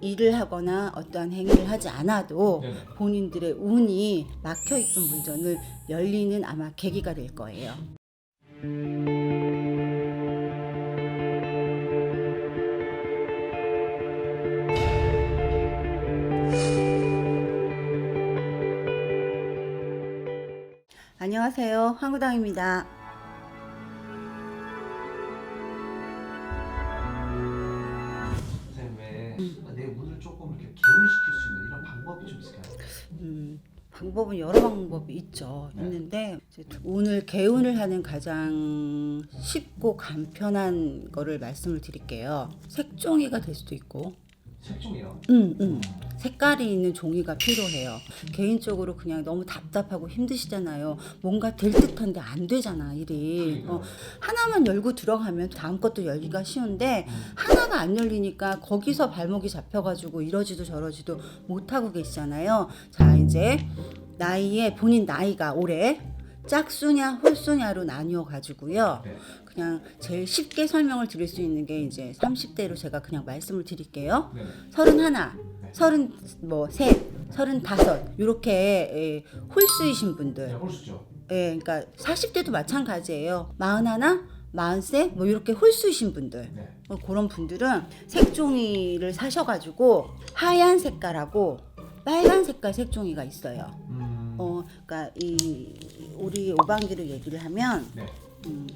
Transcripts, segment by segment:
일을 하거나 어떠한 행위를 하지 않아도 네네. 본인들의 운이 막혀 있던 문전을 열리는 아마 계기가 될 거예요. 안녕하세요. 황구당입니다. 조금 이렇게 개운시킬 수 있는 이런 방법이 좀 있을까요? 음, 방법은 여러 방법이 있죠. 네. 있는데 이제 운을 개운을 하는 가장 쉽고 간편한 거를 말씀을 드릴게요. 색종이가 될 수도 있고, 색종이요. 음, 음. 색깔이 있는 종이가 필요해요. 개인적으로 그냥 너무 답답하고 힘드시잖아요. 뭔가 될 듯한데 안 되잖아 일이. 어, 하나만 열고 들어가면 다음 것도 열기가 쉬운데 음. 하나가 안 열리니까 거기서 발목이 잡혀가지고 이러지도 저러지도 못하고 계시잖아요. 자 이제 나이에 본인 나이가 올해 짝수냐 홀수냐로 나뉘어 가지고요. 네. 그냥 제일 쉽게 설명을 드릴 수 있는 게 이제 30대로 제가 그냥 말씀을 드릴게요. 네. 서른 네. 서른 뭐 셋, 서른 다섯 이렇게 예, 홀수이신 네, 분들. 홀수죠. 예, 그러니까 40대도 마찬가지예요. 마흔 하나, 마흔 셋뭐 이렇게 홀수이신 분들. 네. 뭐 그런 분들은 색종이를 사셔가지고 하얀 색깔하고 빨간 색깔 색종이가 있어요. 음. 어, 그러니까 이 우리 오방기로 얘기를 하면 네. 음,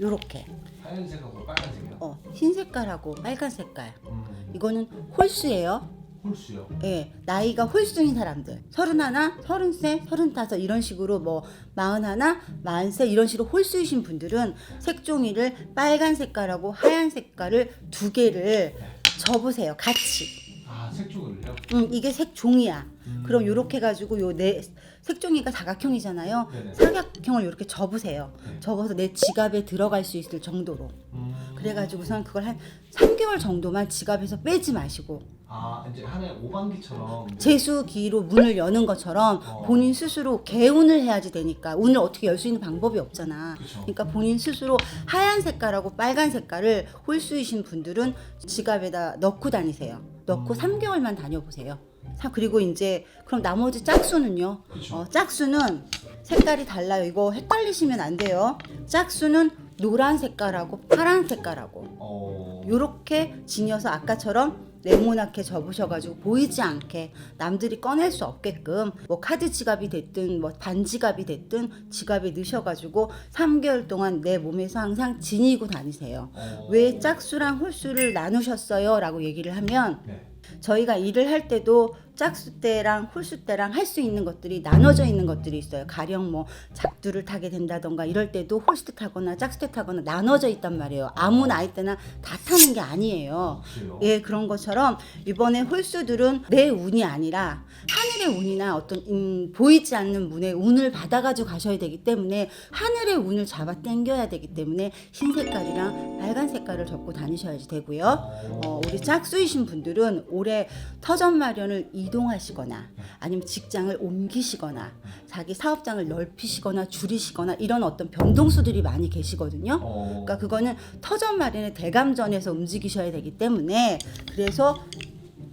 요렇게 하얀색하고 빨간색이요. 어, 흰 색깔하고 빨간 색깔. 음. 이거는 홀수예요. 홀수요. 예, 나이가 홀수인 사람들. 서른 하나, 서른 세, 서른 다섯 이런 식으로 뭐 마흔 하나, 마흔 세 이런 식으로 홀수이신 분들은 색종이를 빨간 색깔하고 하얀 색깔을 두 개를 접으세요. 같이. 아 색종이를요? 음, 이게 색종이야. 음. 그럼 요렇게 해가지고 요내 색종이가 사각형이잖아요. 네네. 사각형을 이렇게 접으세요. 네. 접어서 내 지갑에 들어갈 수 있을 정도로. 음. 그래가지고선 그걸 한 3개월 정도만 지갑에서 빼지 마시고 아 이제 하나의 오방기처럼 이제 제수기로 문을 여는 것처럼 어. 본인 스스로 개운을 해야지 되니까 운을 어떻게 열 수 있는 방법이 없잖아. 그쵸. 그러니까 본인 스스로 하얀 색깔하고 빨간 색깔을 홀수이신 분들은 지갑에다 넣고 다니세요. 넣고 음. 3개월만 다녀보세요. 사- 그리고 이제 그럼 나머지 짝수는요. 그쵸. 어, 짝수는 색깔이 달라요. 이거 헷갈리시면 안 돼요. 짝수는 노란 색깔하고 파란 색깔하고 어. 요렇게 지녀서 아까처럼 네모나게 접으셔가지고 보이지 않게 남들이 꺼낼 수 없게끔 뭐 카드 지갑이 됐든 뭐 반지갑이 됐든 지갑에 넣으셔가지고 3개월 동안 내 몸에서 항상 지니고 다니세요. 어. 왜 짝수랑 홀수를 나누셨어요? 라고 얘기를 하면 네. 저희가 일을 할 때도 짝수 때랑 홀수 때랑 할 수 있는 것들이 나눠져 있는 것들이 있어요. 가령 뭐 작두를 타게 된다던가 이럴 때도 홀수 때 타거나 짝수 때 타거나 나눠져 있단 말이에요. 아무 나이 때나 다 타는 게 아니에요. 그래요. 예, 그런 것처럼 이번에 홀수들은 내 운이 아니라 하늘의 운이나 어떤 음, 보이지 않는 문의 운을 받아가지고 가셔야 되기 때문에 하늘의 운을 잡아 당겨야 되기 때문에 흰 색깔이랑 빨간 색깔을 접고 다니셔야지 되고요. 어, 우리 짝수이신 분들은 올해 터전 마련을 이 동하시거나 아니면 직장을 옮기시거나 자기 사업장을 넓히시거나 줄이시거나 이런 어떤 변동수들이 많이 계시거든요. 어. 그러니까 그거는 터전 마련의 대감전에서 움직이셔야 되기 때문에 그래서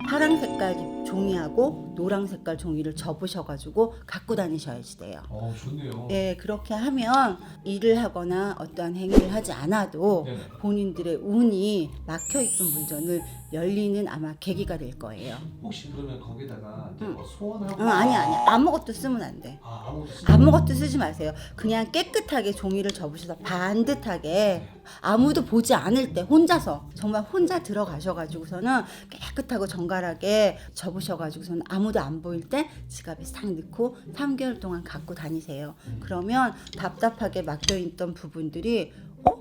파랑 색깔 종이하고 노랑 색깔 종이를 접으셔가지고 갖고 다니셔야지 돼요. 어 좋네요. 예, 그렇게 하면 일을 하거나 어떠한 행위를 하지 않아도 네네. 본인들의 운이 막혀 있던 문전을 열리는 아마 계기가 될 거예요. 혹시 그러면 거기다가 이제 뭐 소원하고 응, 아니 아니 아무것도 쓰면 안 돼. 아 아무것도 쓰- 아무것도 쓰지 마세요. 그냥 깨끗하게 종이를 접으셔서 반듯하게 아무도 보지 않을 때 혼자서 정말 혼자 들어가셔가지고서는 깨끗하고 정갈하게 접으셔가지고서는 아무 도 안 보일 때 지갑에 싹 넣고 3개월 동안 갖고 다니세요. 그러면 답답하게 막혀 있던 부분들이 어?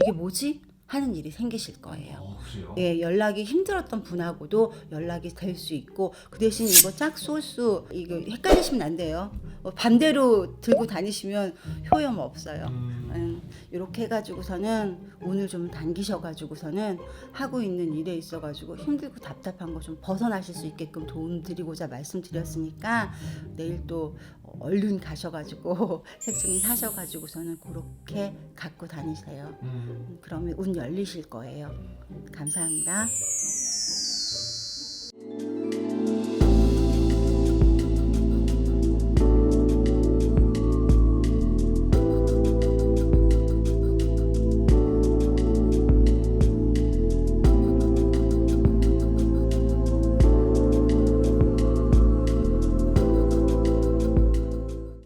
이게 뭐지? 하는 일이 생기실 거예요. 어. 예, 연락이 힘들었던 분하고도 연락이 될 수 있고 그 대신 이거 짝소수 이거 헷갈리시면 안 돼요. 어, 반대로 들고 다니시면 효용 없어요. 음. 음, 이렇게 해가지고서는 오늘 좀 당기셔가지고서는 하고 있는 일에 있어가지고 힘들고 답답한 거 좀 벗어나실 수 있게끔 도움 드리고자 말씀드렸으니까 내일 또 얼른 가셔가지고 색종이 사셔가지고서는 그렇게 갖고 다니세요. 음. 음, 그러면 운 열리실 거예요. 감사합니다.